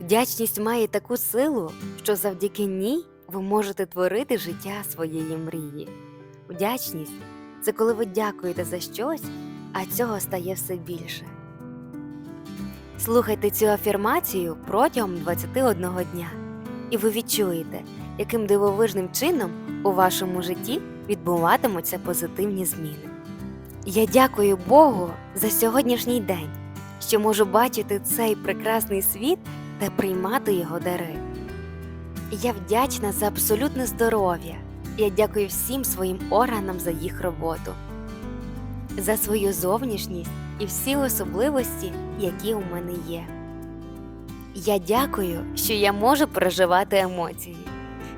Вдячність має таку силу, що завдяки ній ви можете творити життя своєї мрії. Вдячність це коли ви дякуєте за щось, а цього стає все більше. Слухайте цю афірмацію протягом 21 дня, і ви відчуєте, яким дивовижним чином у вашому житті відбуватимуться позитивні зміни. Я дякую Богу за сьогоднішній день, що можу бачити цей прекрасний світ та приймати його дари. Я вдячна за абсолютне здоров'я. Я дякую всім своїм органам за їх роботу, за свою зовнішність і всі особливості, які у мене є. Я дякую, що я можу проживати емоції,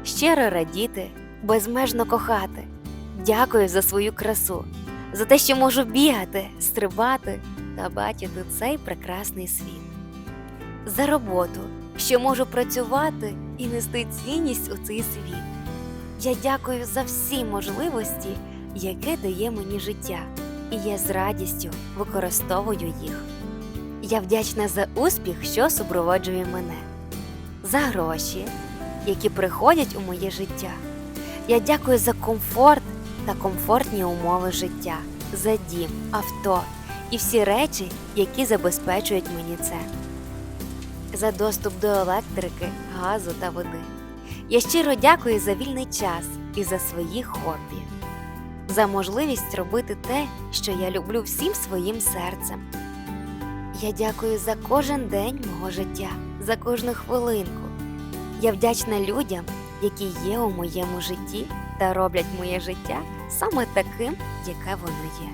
щиро радіти, безмежно кохати. Дякую за свою красу, за те, що можу бігати, стрибати та бачити цей прекрасний світ, за роботу, що можу працювати і нести цінність у цей світ. Я дякую за всі можливості, які дає мені життя, і я з радістю використовую їх. Я вдячна за успіх, що супроводжує мене, за гроші, які приходять у моє життя. Я дякую за комфорт та комфортні умови життя, за дім, авто і всі речі, які забезпечують мені це, за доступ до електрики, газу та води. Я щиро дякую за вільний час і за свої хобі, за можливість робити те, що я люблю всім своїм серцем. Я дякую за кожен день мого життя, за кожну хвилинку. Я вдячна людям, які є у моєму житті та роблять моє життя саме таким, яке воно є.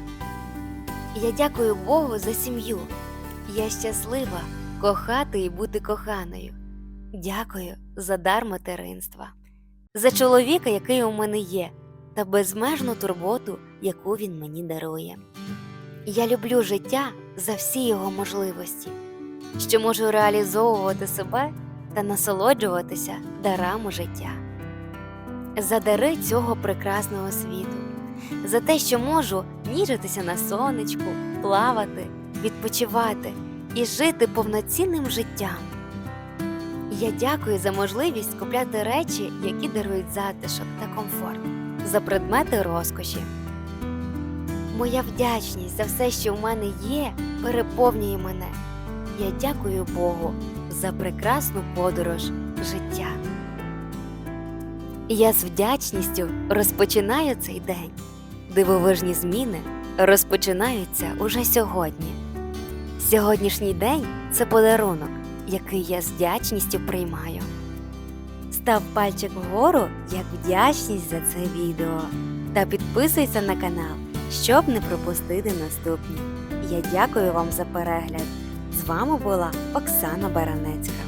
Я дякую Богу за сім'ю. Я щаслива кохати і бути коханою. Дякую за дар материнства, за чоловіка, який у мене є, та безмежну турботу, яку він мені дарує. Я люблю життя за всі його можливості, що можу реалізовувати себе та насолоджуватися дарами життя, за дари цього прекрасного світу, за те, що можу ніжитися на сонечку, плавати, відпочивати і жити повноцінним життям. Я дякую за можливість купляти речі, які дарують затишок та комфорт, за предмети розкоші. Моя вдячність за все, що в мене є, переповнює мене. Я дякую Богу за прекрасну подорож життя. Я з вдячністю розпочинаю цей день. Дивовижні зміни розпочинаються уже сьогодні. Сьогоднішній день це подарунок, який я з вдячністю приймаю. Став пальчик вгору як вдячність за це відео та підписуйся на канал, щоб не пропустити наступні. Я дякую вам за перегляд. З вами була Оксана Баранецька.